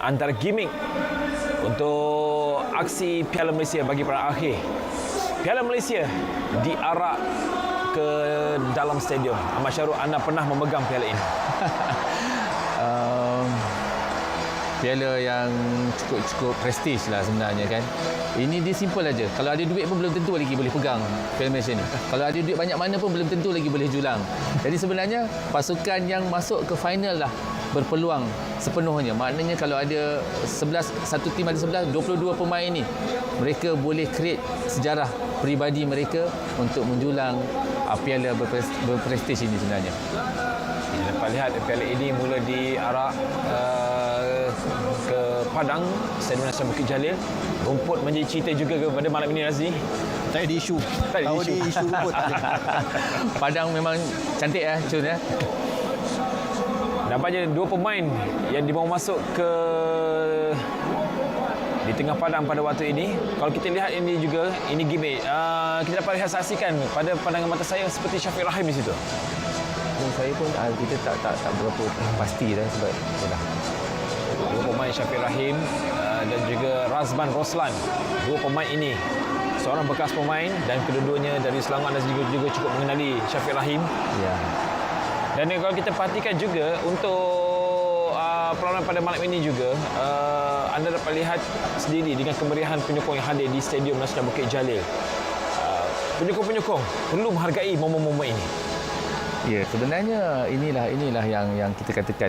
antara gimmick untuk aksi Piala Malaysia bagi para akhir. Piala Malaysia diarak ke dalam stadium. Ahmad Syarul, anda pernah memegang piala ini? piala yang cukup-cukup prestige lah sebenarnya kan. Ini dia simple aja. Kalau ada duit pun belum tentu lagi boleh pegang Piala Malaysia ni. Kalau ada duit banyak mana pun belum tentu lagi boleh julang. Jadi sebenarnya pasukan yang masuk ke final lah berpeluang sepenuhnya. Maknanya kalau ada 11 satu tim ada 11 22 pemain ni mereka boleh create sejarah peribadi mereka untuk menjulang uh, piala berpres- berprestij ini sebenarnya. Ya, dapat lihat piala ini mula diarak uh, ke Padang, Stadium Nasional Bukit Jalil. Rumput menjadi cerita juga kepada malam ini Razli. Tak ada isu. Tak ada Tahu isu. isu rumput tak ada. Padang memang cantik ya, Cun ya. Nampaknya dua pemain yang dibawa masuk ke di tengah padang pada waktu ini. Kalau kita lihat ini juga, ini gimmick. Uh, kita dapat lihat saksikan pada pandangan mata saya seperti Syafiq Rahim di situ. Dan saya pun ah, kita tak tak tak berapa pasti dah sebab yalah. Pemain Syafiq Rahim uh, dan juga Razban Roslan. Dua pemain ini seorang bekas pemain dan kedua-duanya dari Selangor dan juga, juga cukup mengenali Syafiq Rahim. Ya. Dan kalau kita perhatikan juga untuk uh, perlawanan pada malam ini juga uh, anda dapat lihat sendiri dengan kemeriahan penyokong yang hadir di Stadium Nasional Bukit Jalil. Uh, penyokong-penyokong perlu menghargai momen-momen ini. Ya, sebenarnya inilah inilah yang yang kita katakan